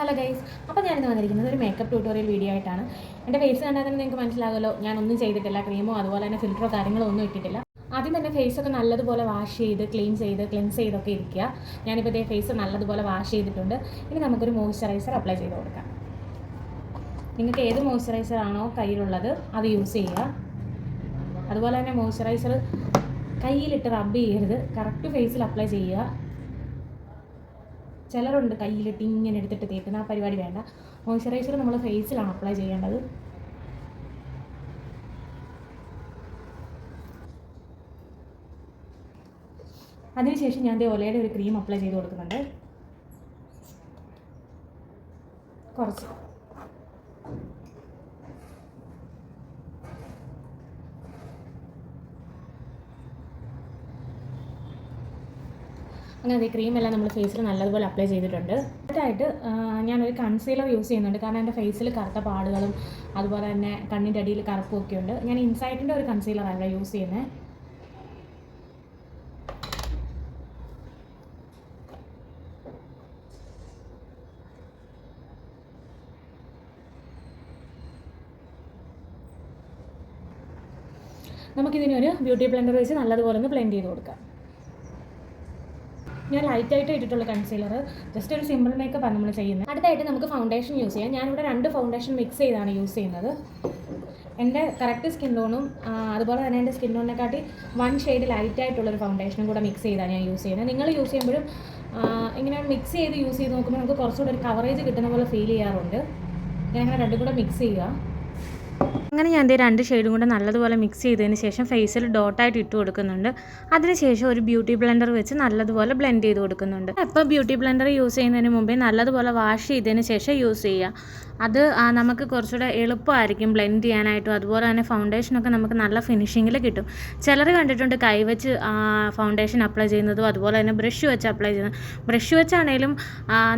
Hello guys അപ്പോൾ ഞാനിന്ന് വന്നിരിക്കുന്നത് ഒരു മേക്കപ്പ് ട്യൂട്ടോറിയൽ വീഡിയോ ആയിട്ടാണ്. എന്റെ ഫേസ് കണ്ടാൽ തന്നെ നിങ്ങൾക്ക് മനസ്സിലാകുമല്ലോ ഞാനൊന്നും ചെയ്തിട്ടില്ല ക്രീമോ അതുപോലെ തന്നെ ഫിൽറ്ററോ കാര്യങ്ങളോ ഒന്നും ഇട്ടിട്ടില്ല. ആദ്യം തന്നെ ഫേസൊക്കെ നല്ലതുപോലെ വാഷ് ചെയ്ത് ക്ലീൻ ചെയ്ത് ക്ലെൻസ് ചെയ്തൊക്കെ ഇരിക്കുക. ഞാനിപ്പോൾ ഇതേ ഫേസ് നല്ലതുപോലെ വാഷ് ചെയ്തിട്ടുണ്ട്. ഇനി നമുക്കൊരു മോയ്സ്ചറൈസർ അപ്ലൈ ചെയ്ത് കൊടുക്കാം. നിങ്ങൾക്ക് ഏത് മോയ്സ്ചറൈസർ ആണോ കയ്യിലുള്ളത് അത് യൂസ് ചെയ്യുക. അതുപോലെ തന്നെ മോയ്സ്ചറൈസർ കയ്യിലിട്ട് റബ്ബ് ചെയ്യരുത്. കറക്റ്റ് ഫേസിൽ അപ്ലൈ ചെയ്യുക. ചിലരുണ്ട് കയ്യിലിട്ട് ഇങ്ങനെ എടുത്തിട്ട് തേക്കുന്ന. ആ പരിപാടി വേണ്ട. മോയ്സ്ചറൈസർ നമ്മൾ ഫേസിലാണ് അപ്ലൈ ചെയ്യേണ്ടത്. അതിനുശേഷം ഞാൻ ഒലയുടെ ഒരു ക്രീം അപ്ലൈ ചെയ്ത് കൊടുക്കുന്നുണ്ട്. കുറച്ച്. അങ്ങനെ ഈ ക്രീം എല്ലാം നമ്മൾ ഫേസിൽ നല്ലതുപോലെ അപ്ലൈ ചെയ്തിട്ടുണ്ട്. അടുത്തായിട്ട് ഞാനൊരു കൺസീലർ യൂസ് ചെയ്യുന്നുണ്ട്. കാരണം എന്റെ ഫേസിൽ കറുത്ത പാടുകളും അതുപോലെ തന്നെ കണ്ണിന്റെ അടിയിൽ കറുപ്പും ഒക്കെ ഉണ്ട്. ഞാൻ ഇൻസൈറ്റിന്റെ ഒരു കൺസീലറാണ് യൂസ് ചെയ്യുന്നത് നമുക്കിതിനൊരു ബ്യൂട്ടി ബ്ലെൻഡർ വെച്ച് നല്ലതുപോലെ ഒന്ന് ബ്ലെൻഡ് ചെയ്ത് കൊടുക്കാം. ഞാൻ ലൈറ്റ് ആയിട്ട് ഇട്ടിട്ടുള്ള കൺസീലർ ജസ്റ്റ് ഒരു സിമ്പിൾ മേക്കപ്പ് ആണ് നമ്മൾ ചെയ്യുന്നത്. അടുത്തായിട്ട് നമുക്ക് ഫൗണ്ടേഷൻ യൂസ് ചെയ്യാം. ഞാനിവിടെ രണ്ട് ഫൗണ്ടേഷൻ മിക്സ് ചെയ്താണ് യൂസ് ചെയ്യുന്നത്. എന്റെ കറക്റ്റ് സ്കിൻ ടോണും അതുപോലെ തന്നെ എന്റെ സ്കിൻ ടോണിനെക്കാട്ടി വൺ ഷെയ്ഡ് ലൈറ്റ് ആയിട്ടുള്ളൊരു ഫൗണ്ടേഷനും കൂടെ മിക്സ് ചെയ്താണ് ഞാൻ യൂസ് ചെയ്യുന്നത്. നിങ്ങൾ യൂസ് ചെയ്യുമ്പോഴും ഇങ്ങനെ മിക്സ് ചെയ്ത് യൂസ് ചെയ്ത് നോക്കുമ്പോൾ നമുക്ക് കുറച്ചുകൂടെ ഒരു കവറേജ് കിട്ടുന്ന പോലെ ഫീൽ ചെയ്യാറുണ്ട്. ഞാൻ അങ്ങനെ രണ്ടും കൂടെ മിക്സ് ചെയ്യുക. അങ്ങനെ ഞാൻ ദേ രണ്ട് ഷെയ്ഡും കൂടെ നല്ലതുപോലെ മിക്സ് ചെയ്തതിന് ശേഷം ഫേസിൽ ഡോട്ടായിട്ട് ഇട്ട് കൊടുക്കുന്നുണ്ട്. അതിനുശേഷം ഒരു ബ്യൂട്ടി ബ്ലെൻഡർ വെച്ച് നല്ലതുപോലെ ബ്ലെൻഡ് ചെയ്ത് കൊടുക്കുന്നുണ്ട്. അപ്പോൾ ബ്യൂട്ടി ബ്ലെൻഡർ യൂസ് ചെയ്യുന്നതിന് മുമ്പേ നല്ലതുപോലെ വാഷ് ചെയ്തതിന് ശേഷം യൂസ് ചെയ്യുക അത് നമുക്ക് കുറച്ചുകൂടെ എളുപ്പമായിരിക്കും ബ്ലെൻഡ് ചെയ്യാനായിട്ടും. അതുപോലെ തന്നെ ഫൗണ്ടേഷനൊക്കെ നമുക്ക് നല്ല ഫിനിഷിങ്ങിൽ കിട്ടും. ചിലർ കണ്ടിട്ടുണ്ട് കൈവച്ച് ഫൗണ്ടേഷൻ അപ്ലൈ ചെയ്യുന്നതും അതുപോലെ തന്നെ ബ്രഷ് വെച്ച് അപ്ലൈ ചെയ്യുന്നത്. ബ്രഷ് വെച്ചാണേലും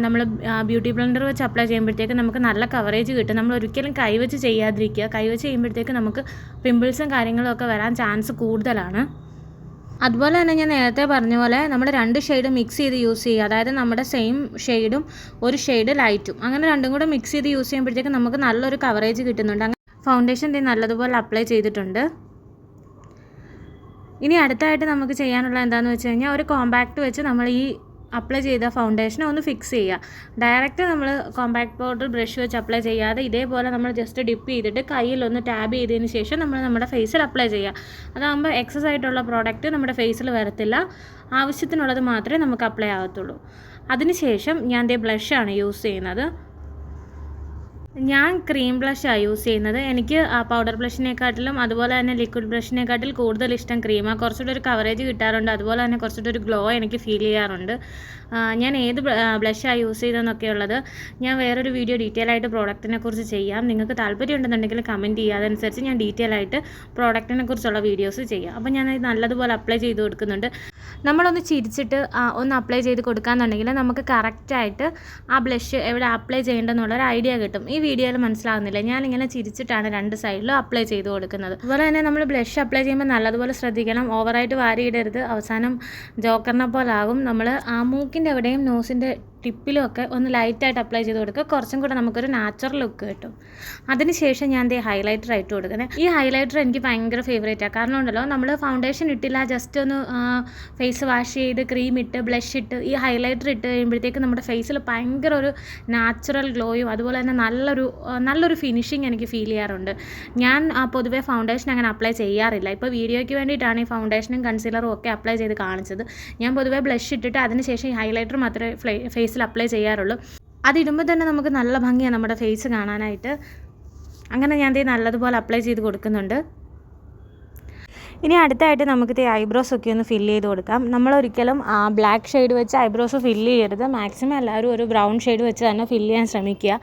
നമ്മൾ ബ്യൂട്ടി ബ്ലെൻഡർ വെച്ച് അപ്ലൈ ചെയ്യുമ്പോഴത്തേക്ക് നമുക്ക് നല്ല കവറേജ് കിട്ടും. നമ്മൾ ഒരിക്കലും കൈവച്ച് ചെയ്യാതിരിക്കുക. കൈവച്ച് ചെയ്യുമ്പോഴത്തേക്ക് നമുക്ക് പിമ്പിൾസും കാര്യങ്ങളും ഒക്കെ വരാൻ ചാൻസ് കൂടുതലാണ്. അതുപോലെ തന്നെ ഞാൻ നേരത്തെ പറഞ്ഞ പോലെ നമ്മൾ രണ്ട് ഷെയ്ഡ് മിക്സ് ചെയ്ത് യൂസ് ചെയ്യുക. അതായത് നമ്മുടെ സെയിം ഷെയ്ഡും ഒരു ഷെയ്ഡ് ലൈറ്റും അങ്ങനെ രണ്ടും കൂടെ മിക്സ് ചെയ്ത് യൂസ് ചെയ്യുമ്പോഴത്തേക്ക് നമുക്ക് നല്ലൊരു കവറേജ് കിട്ടുന്നുണ്ട്. അങ്ങനെ ഫൗണ്ടേഷൻ ഇത് നല്ലതുപോലെ അപ്ലൈ ചെയ്തിട്ടുണ്ട്. ഇനി അടുത്തായിട്ട് നമുക്ക് ചെയ്യാനുള്ള എന്താണെന്ന് വെച്ച് കഴിഞ്ഞാൽ ഒരു കോമ്പാക്റ്റ് വെച്ച് നമ്മൾ ഈ അപ്ലൈ ചെയ്ത ഫൗണ്ടേഷനെ ഒന്ന് ഫിക്സ് ചെയ്യുക. ഡയറക്റ്റ് നമ്മൾ കോമ്പാക്ട് പൗഡർ ബ്രഷ് വെച്ച് അപ്ലൈ ചെയ്യാതെ ഇതേപോലെ നമ്മൾ ജസ്റ്റ് ഡിപ്പ് ചെയ്തിട്ട് കയ്യിൽ ഒന്ന് ടാബ് ചെയ്തതിന് ശേഷം നമ്മൾ നമ്മുടെ ഫേസിൽ അപ്ലൈ ചെയ്യുക. അതാകുമ്പോൾ എക്സസ് ആയിട്ടുള്ള പ്രോഡക്റ്റ് നമ്മുടെ ഫേസിൽ വരത്തില്ല. ആവശ്യത്തിനുള്ളത് മാത്രമേ നമുക്ക് അപ്ലൈ ആകത്തുള്ളൂ അതിനുശേഷം ഞാൻ ദേ ബ്ലഷാണ് യൂസ് ചെയ്യുന്നത്. ഞാൻ ക്രീം ബ്ലഷാണ് യൂസ് ചെയ്യുന്നത്. എനിക്ക് ആ പൗഡർ ബ്ലഷിനെക്കാട്ടിലും അതുപോലെ തന്നെ ലിക്വിഡ് ബ്ലഷിനെക്കാട്ടിൽ കൂടുതൽ ഇഷ്ടം ക്രീമാണ് കുറച്ചുകൂടി ഒരു കവറേജ് കിട്ടാറുണ്ട്. അതുപോലെ തന്നെ കുറച്ചുകൂടി ഒരു ഗ്ലോ എനിക്ക് ഫീൽ ചെയ്യാറുണ്ട്. ഞാൻ ഏത് ബ്ലഷാണ് യൂസ് ചെയ്തതെന്നൊക്കെ ഉള്ളത് ഞാൻ വേറൊരു വീഡിയോ ഡീറ്റെയിൽ ആയിട്ട് പ്രോഡക്റ്റിനെ കുറിച്ച് ചെയ്യാം. നിങ്ങൾക്ക് താല്പര്യം ഉണ്ടെന്നുണ്ടെങ്കിൽ കമന്റ് ചെയ്യുക. അതനുസരിച്ച് ഞാൻ ഡീറ്റെയിൽ ആയിട്ട് പ്രോഡക്റ്റിനെ കുറിച്ചുള്ള വീഡിയോസ് ചെയ്യാം. അപ്പോൾ ഞാൻ നല്ലതുപോലെ അപ്ലൈ ചെയ്ത് കൊടുക്കുന്നുണ്ട്. നമ്മളൊന്ന് ചിരിച്ചിട്ട് ഒന്ന് അപ്ലൈ ചെയ്ത് കൊടുക്കാന്നുണ്ടെങ്കിൽ നമുക്ക് കറക്റ്റായിട്ട് ആ ബ്ലഷ് എവിടെ അപ്ലൈ ചെയ്യേണ്ടെന്നുള്ളൊരു ഐഡിയ കിട്ടും. ഈ വീഡിയോയിൽ മനസ്സിലാകുന്നില്ല ഞാനിങ്ങനെ ചിരിച്ചിട്ടാണ് രണ്ട് സൈഡിലും അപ്ലൈ ചെയ്ത് കൊടുക്കുന്നത്. അതുപോലെ തന്നെ നമ്മൾ ബ്ലഷ് അപ്ലൈ ചെയ്യുമ്പോൾ നല്ലതുപോലെ ശ്രദ്ധിക്കണം. ഓവറായിട്ട് വാരിയിടരുത്. അവസാനം ജോക്കറിനെ പോലെ ആകും നമ്മൾ ആ മൂക്കിന്റെ എവിടെയും നോസിന്റെ ടിപ്പിലും ഒക്കെ ഒന്ന് ലൈറ്റായിട്ട് അപ്ലൈ ചെയ്ത് കൊടുക്കുക. കുറച്ചും കൂടെ നമുക്കൊരു നാച്ചുറൽ ലുക്ക് കിട്ടും. അതിനുശേഷം ഞാൻ ദേ ഹൈലൈറ്റർ ആയിട്ട് കൊടുക്കുന്നത് ഈ ഹൈലൈറ്റർ എനിക്ക് ഭയങ്കര ഫേവറേറ്റാണ് കാരണം ഉണ്ടല്ലോ നമ്മൾ ഫൗണ്ടേഷൻ ഇട്ടില്ല ജസ്റ്റ് ഒന്ന് ഫേസ് വാഷ് ചെയ്ത് ക്രീം ഇട്ട് ബ്ലഷ് ഇട്ട് ഈ ഹൈലൈറ്റർ ഇട്ട് കഴിയുമ്പോഴത്തേക്ക് നമ്മുടെ ഫേസിൽ ഭയങ്കര ഒരു നാച്ചുറൽ ഗ്ലോയും അതുപോലെ തന്നെ നല്ലൊരു നല്ലൊരു ഫിനിഷിങ് എനിക്ക് ഫീൽ ചെയ്യാറുണ്ട്. ഞാൻ പൊതുവെ ഫൗണ്ടേഷൻ അങ്ങനെ അപ്ലൈ ചെയ്യാറില്ല. ഇപ്പോൾ വീഡിയോയ്ക്ക് വേണ്ടിയിട്ടാണ് ഈ ഫൗണ്ടേഷനും കൺസീലറും ഒക്കെ അപ്ലൈ ചെയ്ത് കാണിച്ചത്. ഞാൻ പൊതുവേ ബ്ലഷ് ഇട്ടിട്ട് അതിനുശേഷം ഈ ഹൈലൈറ്റർ മാത്രമേ ഫ്ലേ ഫേസിൽ അപ്ലൈ ചെയ്യാറുള്ളൂ. അതിടുമ്പോൾ തന്നെ നമുക്ക് നല്ല ഭംഗിയാണ് നമ്മുടെ ഫേസ് കാണാനായിട്ട്. അങ്ങനെ ഞാൻ ദേ നല്ലതുപോലെ അപ്ലൈ ചെയ്ത് കൊടുക്കുന്നുണ്ട്. ഇനി അടുത്തായിട്ട് നമുക്ക് ഈ ഐബ്രോസ് ഒക്കെ ഒന്ന് ഫില്ല് ചെയ്ത് കൊടുക്കാം. നമ്മൾ ഒരിക്കലും ബ്ലാക്ക് ഷെയ്ഡ് വെച്ച് ഐബ്രോസ് ഫില്ല് ചെയ്യരുത്. മാക്സിമം എല്ലാവരും ഒരു ബ്രൗൺ ഷെയ്ഡ് വെച്ച് തന്നെ ഫില്ല് ചെയ്യാൻ ശ്രമിക്കുക.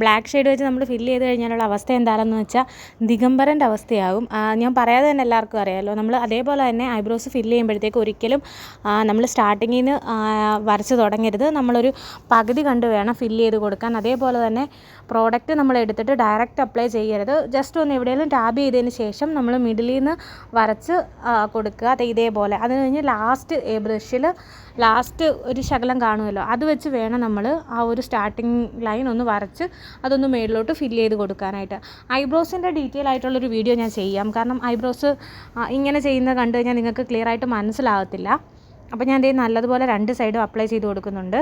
ബ്ലാക്ക് ഷെയ്ഡ് വെച്ച് നമ്മൾ ഫില്ല് ചെയ്ത് കഴിഞ്ഞാലുള്ള അവസ്ഥ എന്താണെന്ന് വെച്ചാൽ ദിഗംബരന്റെ അവസ്ഥയാകും. ഞാൻ പറയാതെ തന്നെ എല്ലാവർക്കും അറിയാമല്ലോ നമ്മൾ അതേപോലെ തന്നെ ഐബ്രോസ് ഫില്ല് ചെയ്യുമ്പോഴത്തേക്ക് ഒരിക്കലും നമ്മൾ സ്റ്റാർട്ടിങ്ങിൽ നിന്ന് വരച്ച് തുടങ്ങരുത്. നമ്മളൊരു പകുതി കണ്ട് വേണം ഫില്ല് ചെയ്ത് കൊടുക്കാൻ. അതേപോലെ തന്നെ പ്രോഡക്റ്റ് നമ്മൾ എടുത്തിട്ട് ഡയറക്റ്റ് അപ്ലൈ ചെയ്യരുത്. ജസ്റ്റ് ഒന്ന് എവിടെയെങ്കിലും ടാബ് ചെയ്തതിന് ശേഷം നമ്മൾ മിഡിലിൽ നിന്ന് വരച്ച് കൊടുക്കുക. അത് ഇതേപോലെ. അത് കഴിഞ്ഞ് ലാസ്റ്റ് എ ബ്രഷിൽ ലാസ്റ്റ് ഒരു ശകലം കാണുമല്ലോ. അത് വെച്ച് വേണം നമ്മൾ ആ ഒരു സ്റ്റാർട്ടിങ് ലൈൻ ഒന്ന് വരച്ച് അതൊന്ന് മേളിലോട്ട് ഫില്ല് ചെയ്ത് കൊടുക്കാനായിട്ട്. ഐബ്രോസിന്റെ ഡീറ്റെയിൽ ആയിട്ടുള്ളൊരു വീഡിയോ ഞാൻ ചെയ്യാം. കാരണം ഐബ്രോസ് ഇങ്ങനെ ചെയ്യുന്നത് കണ്ടു കഴിഞ്ഞാൽ നിങ്ങൾക്ക് ക്ലിയർ ആയിട്ട് മനസ്സിലാകത്തില്ല. അപ്പോൾ ഞാൻ ദേ നല്ലതുപോലെ രണ്ട് സൈഡും അപ്ലൈ ചെയ്ത് കൊടുക്കുന്നുണ്ട്.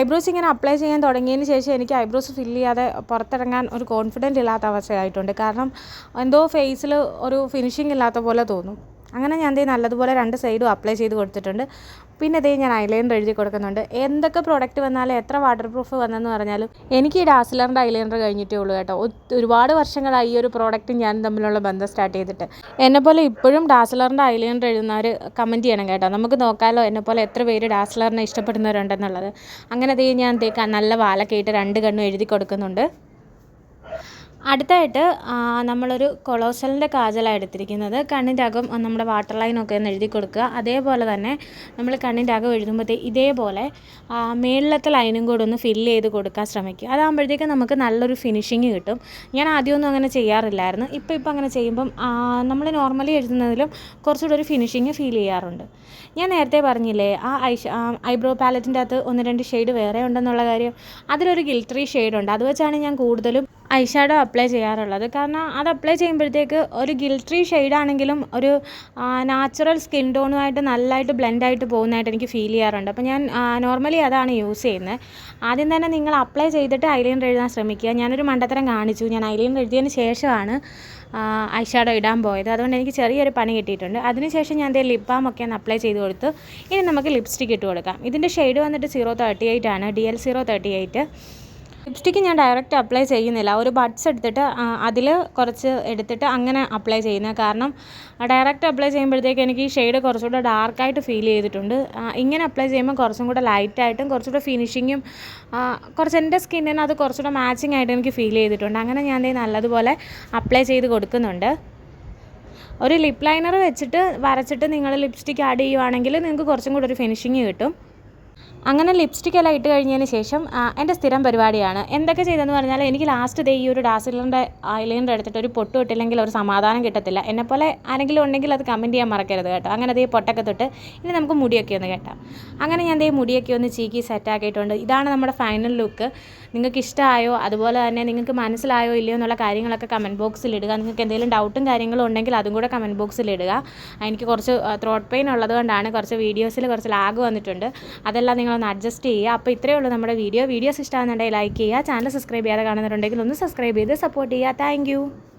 ഐബ്രോസ് ഇങ്ങനെ അപ്ലൈ ചെയ്യാൻ തുടങ്ങിയതിന് ശേഷം എനിക്ക് ഐബ്രോസ് ഫില്ല് ചെയ്യാതെ പുറത്തിറങ്ങാൻ ഒരു കോൺഫിഡന്റ് ഇല്ലാത്ത അവസ്ഥയായിട്ടുണ്ട്. കാരണം എന്തോ ഫേസിൽ ഒരു ഫിനിഷിംഗ് ഇല്ലാത്ത പോലെ തോന്നും. അങ്ങനെ ഞാൻ ദേ നല്ലതുപോലെ രണ്ട് സൈഡും അപ്ലൈ ചെയ്ത് കൊടുത്തിട്ടുണ്ട്. പിന്നെ ദേ ഞാൻ ഐലൈനർ എഴുതി കൊടുക്കുന്നുണ്ട്. എന്തൊക്കെ പ്രോഡക്റ്റ് വന്നാലും എത്ര വാട്ടർ പ്രൂഫ് വന്നെന്ന് പറഞ്ഞാലും എനിക്ക് ഈ ഡാസിലറിന്റെ ഐലൈനർ കഴിഞ്ഞിട്ടേ ഉള്ളൂ കേട്ടോ. ഒരുപാട് വർഷങ്ങളായി ഈ ഒരു പ്രോഡക്റ്റ് ഞാൻ തമ്മിലുള്ള ബന്ധം സ്റ്റാർട്ട് ചെയ്തിട്ട്. എന്നെപ്പോലെ ഇപ്പോഴും ഡാസിലറിന്റെ ഐലൈനർ എഴുതുന്നവർ കമന്റ് ചെയ്യണം കേട്ടോ. നമുക്ക് നോക്കാമല്ലോ എന്നെപ്പോലെ എത്ര പേര് ഡാസിലറിനെ ഇഷ്ടപ്പെടുന്നവരുണ്ടെന്നുള്ളത്. അങ്ങനെ ദേ ഞാൻ ദേ നല്ല വാലൊക്കെ ഇട്ട് രണ്ട് കണ്ണും എഴുതി കൊടുക്കുന്നുണ്ട്. അടുത്തായിട്ട് നമ്മളൊരു കൊളോസലിന്റെ കാജലാണ് എടുത്തിരിക്കുന്നത്. കണ്ണിന്റെ അകം നമ്മുടെ വാട്ടർ ലൈനൊക്കെ ഒന്ന് എഴുതി കൊടുക്കുക. അതേപോലെ തന്നെ നമ്മൾ കണ്ണിന്റെ അകം എഴുതുമ്പോഴത്തേ ഇതേപോലെ മേളിലത്തെ ലൈനും കൂടെ ഒന്ന് ഫില്ല് ചെയ്ത് കൊടുക്കാൻ ശ്രമിക്കുക. അതാകുമ്പോഴത്തേക്കും നമുക്ക് നല്ലൊരു ഫിനിഷിങ് കിട്ടും. ഞാൻ ആദ്യമൊന്നും അങ്ങനെ ചെയ്യാറില്ലായിരുന്നു. ഇപ്പോൾ ഇപ്പോൾ അങ്ങനെ ചെയ്യുമ്പം നമ്മൾ നോർമലി എഴുതുന്നതിലും കുറച്ചുകൂടെ ഒരു ഫിനിഷിങ് ഫീൽ ചെയ്യാറുണ്ട്. ഞാൻ നേരത്തെ പറഞ്ഞില്ലേ ആ ഐ ഐബ്രോ പാലറ്റിന്റെ അകത്ത് ഒന്ന് രണ്ട് ഷെയ്ഡ് വേറെ ഉണ്ടെന്നുള്ള കാര്യം? അതിലൊരു ഗിൽട്രി ഷെയ്ഡുണ്ട് അത് വെച്ചാണ് ഞാൻ കൂടുതലും ഐ ഷാഡോ അപ്ലൈ ചെയ്യാറുള്ളത്. കാരണം അത് അപ്ലൈ ചെയ്യുമ്പോഴത്തേക്ക് ഒരു ഗിൽട്രി ഷെയ്ഡാണെങ്കിലും ഒരു നാച്ചുറൽ സ്കിൻ ടോണുമായിട്ട് നല്ലതായിട്ട് ബ്ലെൻഡായിട്ട് പോകുന്നതായിട്ട് എനിക്ക് ഫീൽ ചെയ്യാറുണ്ട്. അപ്പോൾ ഞാൻ നോർമലി അതാണ് യൂസ് ചെയ്യുന്നത്. ആദ്യം തന്നെ നിങ്ങൾ അപ്ലൈ ചെയ്തിട്ട് ഐലൈനർ എഴുതാൻ ശ്രമിക്കുക. ഞാനൊരു മണ്ടത്തരം കാണിച്ചു. ഞാൻ ഐലൈനർ എഴുതിയതിന് ശേഷമാണ് ഐ ഷാഡോ ഇടാൻ പോയത്. അതുകൊണ്ട് എനിക്ക് ചെറിയൊരു പണി കിട്ടിയിട്ടുണ്ട്. അതിനുശേഷം ഞാൻ ദേ ലിപ് ബാം ഒക്കെ ഒന്ന് അപ്ലൈ ചെയ്ത് കൊടുത്ത്. ഇനി നമുക്ക് ലിപ്സ്റ്റിക് ഇട്ട് കൊടുക്കാം. ഇതിന്റെ ഷെയ്ഡ് വന്നിട്ട് സീറോ തേർട്ടി എയ്റ്റ് ആണ്. D L zero thirty eight lipstick ഞാൻ ഡയറക്റ്റ് അപ്ലൈ ചെയ്യുന്നില്ല. ഒരു ബഡ്സ് എടുത്തിട്ട് അതിൽ കുറച്ച് എടുത്തിട്ട് അങ്ങനെ അപ്ലൈ ചെയ്യുന്നത് കാരണം ഡയറക്റ്റ് അപ്ലൈ ചെയ്യുമ്പോഴത്തേക്ക് എനിക്ക് ഈ ഷെയ്ഡ് കുറച്ചുകൂടെ ഡാർക്കായിട്ട് ഫീൽ ചെയ്തിട്ടുണ്ട്. ഇങ്ങനെ അപ്ലൈ ചെയ്യുമ്പോൾ കുറച്ചും കൂടെ ലൈറ്റായിട്ടും കുറച്ചുകൂടെ ഫിനിഷിങ്ങും കുറച്ച് എന്റെ സ്കിന്നിന് അത് കുറച്ചുകൂടെ മാച്ചിങ് ആയിട്ട് എനിക്ക് ഫീൽ ചെയ്തിട്ടുണ്ട്. അങ്ങനെ ഞാൻ നല്ലതുപോലെ അപ്ലൈ ചെയ്ത് കൊടുക്കുന്നുണ്ട്. ഒരു ലിപ് ലൈനർ വെച്ചിട്ട് വരച്ചിട്ട് നിങ്ങൾ ലിപ്സ്റ്റിക്ക് ആഡ് ചെയ്യുവാണെങ്കിൽ നിങ്ങൾക്ക് കുറച്ചും കൂടെ ഒരു ഫിനിഷിങ് കിട്ടും. അങ്ങനെ ലിപ്സ്റ്റിക് എല്ലാം ഇട്ട് കഴിഞ്ഞതിന് ശേഷം എന്റെ സ്ഥിരം പരിപാടിയാണ്. എന്തൊക്കെ ചെയ്തെന്ന് പറഞ്ഞാൽ എനിക്ക് ലാസ്റ്റ് ഡേ ഈ ഒരു ഡാസിലറിന്റെ ഐലൈനർ എടുത്തിട്ട് ഒരു പൊട്ട് ഇട്ടില്ലെങ്കിൽ ഒരു സമാധാനം കിട്ടത്തില്ല. എന്നെപ്പോലെ ആരെങ്കിലും ഉണ്ടെങ്കിൽ അത് കമന്റ് ചെയ്യാൻ മറക്കരുത് കേട്ടോ. അങ്ങനെ ദേ പൊട്ടൊക്കെ തൊട്ട് ഇനി നമുക്ക് മുടിയൊക്കെ ഒന്ന് കേട്ടോ. അങ്ങനെ ഞാൻ ദേ മുടിയൊക്കെ ഒന്ന് ചീക്കി സെറ്റാക്കിയിട്ടുണ്ട് ഇതാണ് നമ്മുടെ ഫൈനൽ ലുക്ക് നിങ്ങൾക്ക് ഇഷ്ടമായോ അതുപോലെ തന്നെ നിങ്ങൾക്ക് മനസ്സിലായോ ഇല്ലയോ എന്നുള്ള കാര്യങ്ങളൊക്കെ കമന്റ് ബോക്സിൽ ഇടുക. നിങ്ങൾക്ക് എന്തെങ്കിലും ഡൗട്ടും കാര്യങ്ങളും ഉണ്ടെങ്കിൽ അതും കൂടെ കമന്റ് ബോക്സിൽ ഇടുക. എനിക്ക് കുറച്ച് ത്രോട്ട് പെയിൻ ഉള്ളത് കൊണ്ടാണ് കുറച്ച് വീഡിയോസിൽ കുറച്ച് ലാഗ് വന്നിട്ടുണ്ട്. അതെല്ലാം നിങ്ങളൊന്ന് അഡ്ജസ്റ്റ് ചെയ്യുക. അപ്പോൾ ഇത്രയേ ഉള്ളൂ നമ്മുടെ വീഡിയോ വീഡിയോസ് ഇഷ്ടമാകുന്നുണ്ടെങ്കിൽ ലൈക്ക് ചെയ്യുക. ചാനൽ സബ്സ്ക്രൈബ് ചെയ്യാതെ കാണുന്നുണ്ടെങ്കിൽ ഒന്ന് സബ്സ്ക്രൈബ് ചെയ്ത് സപ്പോർട്ട് ചെയ്യുക. താങ്ക്